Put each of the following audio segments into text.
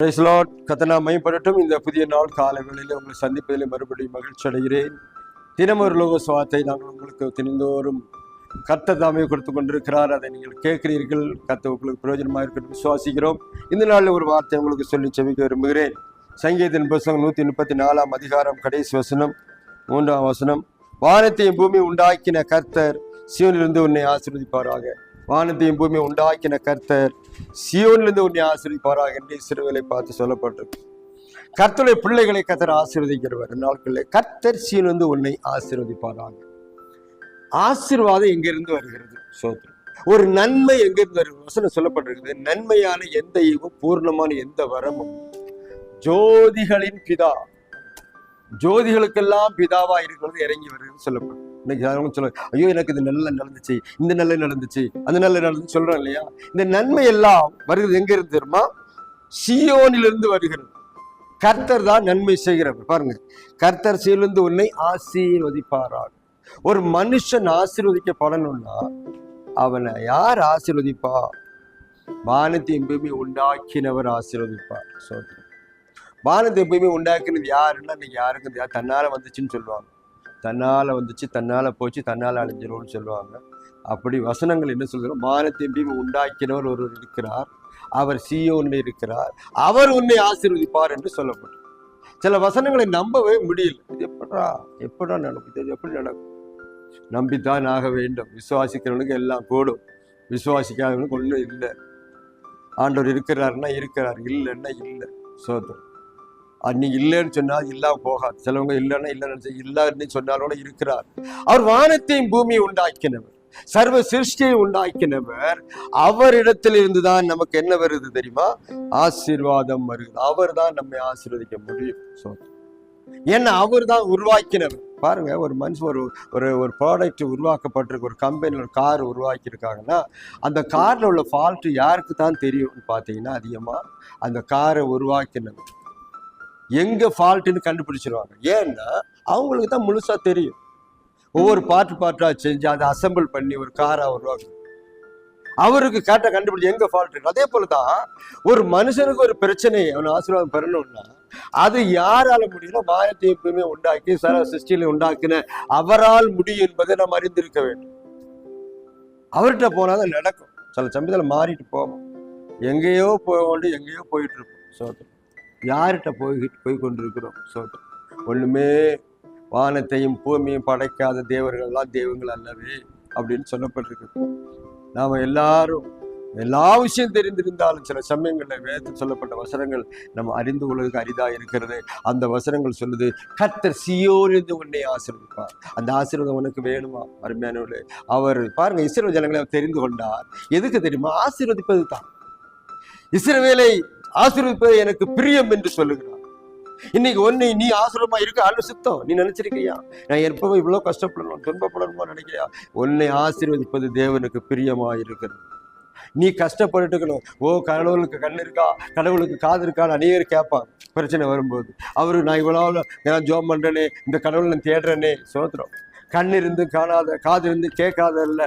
பிரைஸ்லாட் கத்தனா மைப்படட்டும் இந்த புதிய நாள் காலை உங்களை சந்திப்பதில் மறுபடியும் மகிழ்ச்சி அடைகிறேன். தினம் ஒரு லோக சுவாத்தை நாங்கள் உங்களுக்கு தினந்தோறும் கத்த தாமே கொடுத்து கொண்டிருக்கிறார். அதை நீங்கள் கேட்கிறீர்கள். கத்த உங்களுக்கு பிரயோஜனமாக இருக்கட்டும். விசுவாசிக்கிறோம். இந்த நாளில் ஒரு வார்த்தை உங்களுக்கு சொல்லி செவிக்க விரும்புகிறேன். சங்கீதத்தின் புஸ்தகம் நூற்றி முப்பத்தி நாலாம் அதிகாரம் கடைசி வசனம் மூன்றாம் வசனம். வானத்தையும் பூமி உண்டாக்கின கர்த்தர் சிவனிலிருந்து உன்னை ஆசிர்வதிப்பாராக. வானத்தையும் பூமியை உண்டாக்கின கர்த்தர். சியோன்லேருந்து உன்னை ஆசிரியப்பாராக என்று சிறுவலை பார்த்து சொல்லப்பட்டிருக்கு. கர்த்தருடைய பிள்ளைகளை கர்த்தர் ஆசீர்வதிக்கிறவர். நாட்களில் கர்த்தர் சியோனிலிருந்து உன்னை ஆசீர்வதிப்பாராக. ஆசீர்வாதம் எங்கிருந்து வருகிறது? சோதரம் ஒரு நன்மை எங்கிருந்து வருகிறது? வசனம் சொல்லப்பட்டிருக்குது. நன்மையான எந்த ஈவும் பூர்ணமான எந்த வரமும். ஜோதிகளின் பிதா. ஜோதிகளுக்கெல்லாம் பிதாவா இருக்கிறது இறங்கி வருகிறது சொல்லப்படும் இன்னைக்கு அவங்க சொல்ல ஐயோ எனக்கு இது நல்ல நடந்துச்சு இந்த நல்ல நடந்துச்சு அந்த நல்ல நடந்துச்சு சொல்றோம் இல்லையா? இந்த நன்மை எல்லாம் வருகிறது எங்க இருந்து தெரியுமா? சியோனிலிருந்து வருகிறது. கர்த்தர் தான் நன்மை செய்கிறவர். பாருங்க கர்த்தர் சீலிருந்து உன்னை ஆசீர்வதிப்பாரான் ஒரு மனுஷன் ஆசீர்வதிக்கப்படணும்னா அவனை யார் ஆசீர்வதிப்பா? வானத்தை எப்பயுமே உண்டாக்கினவர் ஆசீர்வதிப்பார். சோதரன் வானத்தை எப்பயுமே உண்டாக்கினது யாருன்னா இன்னைக்கு யாருக்கு தெரியாது தன்னால வந்துச்சுன்னு சொல்லுவாங்க. தன்னால் வந்துச்சு தன்னால் போச்சு தன்னால் அழிஞ்சிரும்னு சொல்லுவாங்க. அப்படி வசனங்கள் என்ன சொல்கிறோம் மானத்தின் உண்டாக்கினவர் ஒருவர் இருக்கிறார். அவர் சியோன்ல இருக்கிறார். அவர் உன்னை ஆசீர்வதிப்பார் என்று சொல்லப்படும். சில வசனங்களை நம்பவே முடியல. இது எப்படா எப்படா நடக்கும் இது எப்படி நடக்கும்? நம்பித்தான் ஆக வேண்டும். விசுவாசிக்கிறவனுக்கு எல்லாம் கூடும் விசுவாசிக்காதவனுக்கு ஒன்றும் இல்லை. ஆண்டவர் இருக்கிறாருன்னா இருக்கிறார். இல்லைன்னா இல்லை. சோதரம் அன்னைக்கு இல்லைன்னு சொன்னால் இல்லா போகாது. சிலவங்க இல்லைன்னா இல்லைன்னு இல்லைன்னு சொன்னாலும் இருக்கிறார். அவர் வானத்தையும் பூமியை உண்டாக்கினவர். சர்வ சிருஷ்டியை உண்டாக்கினவர். அவரிடத்தில் இருந்துதான் நமக்கு என்ன வருது தெரியுமா? ஆசீர்வாதம் வருது. அவர் தான் நம்மை ஆசீர்வதிக்க முடியும். சோதரம் ஏன்னா அவர் தான் உருவாக்கினவர். பாருங்க ஒரு மனுஷன் ஒரு ஒரு ஒரு ப்ராடக்ட் உருவாக்கப்பட்டிருக்கு. ஒரு கம்பெனியில் ஒரு கார் உருவாக்கியிருக்காங்கன்னா அந்த காரில் உள்ள ஃபால்ட்டு யாருக்கு தான் தெரியும்னு பார்த்தீங்கன்னா அதிகமாக அந்த காரை உருவாக்கினவர். எங்கே ஃபால்ட்டுன்னு கண்டுபிடிச்சிருவாங்க. ஏன்னா அவங்களுக்கு தான் முழுசாக தெரியும். ஒவ்வொரு பாட்டு பாட்டாக செஞ்சு அதை அசெம்பிள் பண்ணி ஒரு காராக வருவாங்க. அவருக்கு கரெக்டாக கண்டுபிடிச்சி எங்கே ஃபால்ட் இருக்கு அதே போல தான் ஒரு மனுஷனுக்கு ஒரு பிரச்சனை அவன் ஆசீர்வாதம் பெறணும்னா அது யாரால முடியும்னா மாயத்தை எப்பவுமே உண்டாக்கி சர சிருஷ்டியில உண்டாக்கின அவரால் முடியும் என்பதை நாம் அறிந்திருக்க வேண்டும். அவர்கிட்ட போனால் தான் நடக்கும். சில சமயத்தில் மாறிட்டு போவோம். எங்கேயோ போக வேண்டிய எங்கேயோ போயிட்டு இருப்போம். சோதனை யார்கிட்ட போய் போய் கொண்டிருக்கிறோம்? சோதரம் ஒன்றுமே வானத்தையும் பூமியும் படைக்காத தேவர்கள்லாம் தெய்வங்கள் அல்லவே அப்படின்னு சொல்லப்பட்டிருக்கு. நாம எல்லாரும் எல்லா விஷயம் தெரிந்திருந்தாலும் சில சமயங்களில் வேதத்தில் சொல்லப்பட்ட வசனங்கள் நம்ம அறிந்து கொள்வதற்கு அரிதா இருக்கிறது. அந்த வசனங்கள் சொல்லுது கர்த்தர் சியோரிந்து உன்னை ஆசீர்வதிப்பார். அந்த ஆசீர்வாதம் உனக்கு வேணுமா அருமையானவர்களே? அவர் பாருங்க இஸ்ரோ ஜனங்களை தெரிந்து கொண்டார். எதுக்கு தெரியுமா? ஆசீர்வதிப்பது தான் இஸ்ரவேலை ஆசீர்வதிப்பது எனக்கு பிரியம் என்று சொல்லுகிறார். இன்னைக்கு ஒன்னு நீ ஆசிரமா இருக்க ஆண்டு சுத்தம். நீ நினைச்சிருக்கியா? நான் எப்பவும் இவ்வளவு கஷ்டப்படணும் துன்பப்படணுமா நினைக்கிறியா? உன்னை ஆசீர்வதிப்பது தேவனுக்கு பிரியமா இருக்கிறது. நீ கஷ்டப்பட்டுக்கணும் ஓ கடவுளுக்கு கண் இருக்கா? கடவுளுக்கு காது இருக்கான்னு அநேகர் கேட்பான் பிரச்சனை வரும்போது. அவரு நான் இவ்வளோ நான் ஜோம் பண்றேனே இந்த கடவுளை நான் தேடுறேனே. சோத்திரம். கண்ணிருந்து காணாத காது இருந்து கேட்காத இல்லை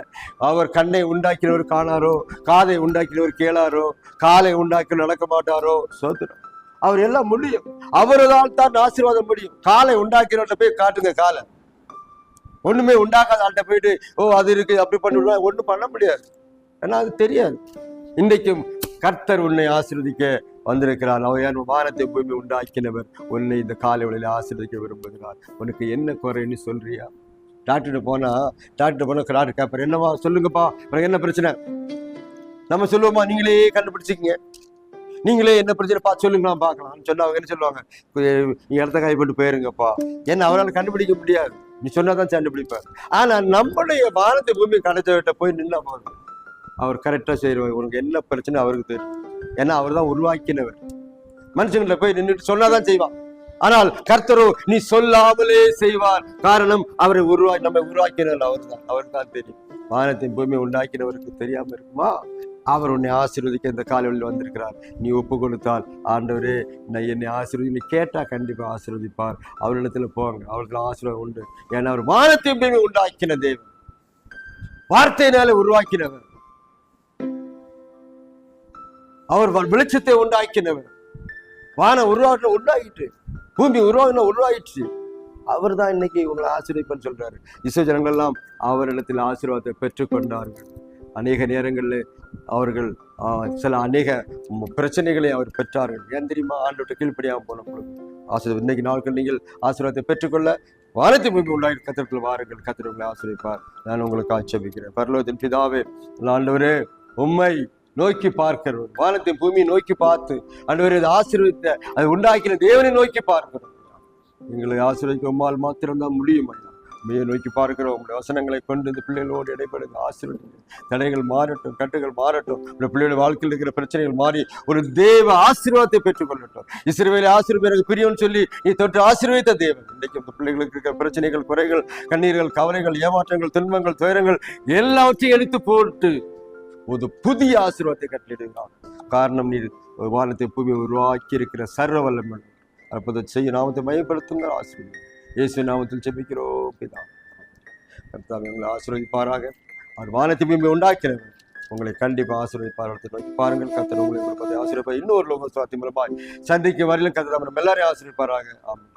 அவர் கண்ணை உண்டாக்கினவர் காணாரோ காதை உண்டாக்கினவர் கேளாரோ காலை உண்டாக்கி நடக்க மாட்டாரோ? சோதனம் அவர் எல்லாம் முடியும். அவரால் தான் ஆசீர்வாதம் முடியும். காலை உண்டாக்கிறவர்கிட்ட போய் காட்டுங்க காலை. ஒண்ணுமே உண்டாக்காத ஆள்கிட்ட போயிட்டு ஓ அது இருக்கு அப்படி பண்ணிவிடுவா ஒண்ணும் பண்ண முடியாது. ஏன்னா அது தெரியாது. இன்றைக்கும் கர்த்தர் உன்னை ஆசீர்வதிக்க வந்திருக்கிறார். அவர் யார்? வானத்தை பூமி உண்டாக்கினவர். உன்னை இந்த காலை வேளையில ஆசீர்வதிக்க விரும்புகிறார். உனக்கு என்ன குறைன்னு சொல்றியா? டாக்டர்கிட்ட போனால் டாக்டர் போனால் டாக்டர் கேட்பார் என்னவா சொல்லுங்கப்பா. உனக்கு என்ன பிரச்சனை? நம்ம சொல்லுவோமா? நீங்களே கண்டுபிடிச்சிக்கிங்க. நீங்களே என்ன பிரச்சனை? பார்த்து சொல்லுங்களா பார்க்கலாம்னு சொன்னா அவங்க என்ன சொல்லுவாங்க? இடத்த கைப்பட்டு போயிருங்கப்பா. ஏன்னா அவரால் கண்டுபிடிக்க முடியாது. நீ சொன்னால் தான் கண்டுபிடிப்பார் ஆனால் நம்மளுடைய பாரத பூமி கிடைச்சவர்கிட்ட போய் நின்னா போதும். அவர் கரெக்டாக செய்வார். உனக்கு என்ன பிரச்சனை? அவருக்கு தெரியும். ஏன்னா அவர் தான் உருவாக்கினவர். மனுஷங்கள்ட்ட போய் நின்றுட்டு சொன்னால் தான் செய்வான். ஆனால் கர்த்தரோ நீ சொல்லாமலே செய்வார். காரணம் அவரை உருவாக்கி நம்ம உருவாக்கினவர் அவர் தான் அவர் தான் தெரியும். வானத்தின் பூமி உண்டாக்கினவருக்கு தெரியாம இருக்குமா? அவர் உன்னை ஆசீர்வதிக்க இந்த காலையில் வந்திருக்கிறார். நீ ஒப்பு கொடுத்தால் ஆண்டவரே நான் என்னை ஆசீர்வதி நீ கேட்டா கண்டிப்பா ஆசீர்வதிப்பார். அவரிடத்துல போங்க. அவருக்கு ஆசீர்வாதம் உண்டு. ஏன்னா அவர் வானத்தின் பூமி உண்டாக்கின தேவன். வார்த்தையினால உருவாக்கினவர். அவர் வெளிச்சத்தை உண்டாக்கினவர். வானம் உருவாக்கின உருவாகிட்டு பூமி உருவாகின உருவாயிடுச்சு அவர் தான் இன்னைக்கு உங்களை ஆசீர்வதிப்பன்னு சொல்றாரு. இசை ஜனங்கள் எல்லாம் அவரிடத்தில் ஆசீர்வாதத்தை பெற்றுக்கொண்டார்கள். அநேக நேரங்களில் அவர்கள் சில அநேக பிரச்சனைகளை அவர் பெற்றார்கள். ஏன் தெரியுமா? ஆண்டோட்ட கீழ்ப்படியாமல் போன பொழுது. ஆசீர்வாதம் இன்னைக்கு நாட்கள் நீங்கள் ஆசீர்வாதத்தை பெற்றுக்கொள்ள வாரத்தை பூமி உண்டாகி கத்திரத்தில் வாருங்கள். கத்திரங்களை ஆசிரியப்பார் நான் உங்களுக்கு ஆட்சேபிக்கிறேன் பரலோகத்தின் பிதாவே ஆண்டவரே உம்மை நோக்கி பார்க்கிறோம். வானத்தை பூமியை நோக்கி பார்த்து ஆண்டவரே அதை ஆசீர்வித்த அதை உண்டாக்கின தேவனை நோக்கி பார்க்கிறோம். எங்களை ஆசீர்வதிக்க உம்மால் மாத்திரம்தான் முடியும் ஐயா. உண்மையை நோக்கி பார்க்கிறோம். உங்களுடைய வசனங்களை கொண்டு இந்த பிள்ளைகளோடு இடைப்படுங்க ஆசீர்வதிங்க. தடைகள் மாறட்டும் கட்டுகள் மாறட்டும். இந்த பிள்ளையோட வாழ்க்கையில் இருக்கிற பிரச்சனைகள் மாறி ஒரு தேவ ஆசீர்வாதத்தை பெற்றுக்கொள்ளட்டும். இஸ்ரவேலை ஆசீர்வாதம் பிரியும்னு சொல்லி நீ தொற்று ஆசீர்வதித்த தேவன். இன்றைக்கு இந்த பிள்ளைகளுக்கு இருக்கிற பிரச்சனைகள் குறைகள் கண்ணீர்கள் கவலைகள் ஏமாற்றங்கள் துன்பங்கள் துயரங்கள் எல்லாவற்றையும் எடுத்து போட்டு ஒரு புதிய ஆசீர்வாதத்தை கட்டளிடுகிறார் காரணம் நீர் ஒரு வானத்தை பூமி உருவாக்கி இருக்கிற சர்வ வல்லமன் அற்புத செய்ய நாமத்தை மையப்படுத்துங்க ஆசீர்வாதம். இயேசு நாமத்தில் செபிக்கிறோம் பிதா. கர்த்தாவே உங்களை ஆசீர்வதிப்பாராக. அவர் வானத்தை பூமி உண்டாக்கிறவர் உங்களை கண்டிப்பாக ஆசீர்வதிப்பார். நோக்கி பாருங்கள். கத்தர் உங்களை கொடுப்பதை ஆசீர்வதிப்பார். இன்னொரு லோக சுவாத்தி மூலமாய் சந்திக்க வரையிலும் கத்தர் நம்ம எல்லாரையும் ஆசீர்வதிப்பாராக. ஆமாம்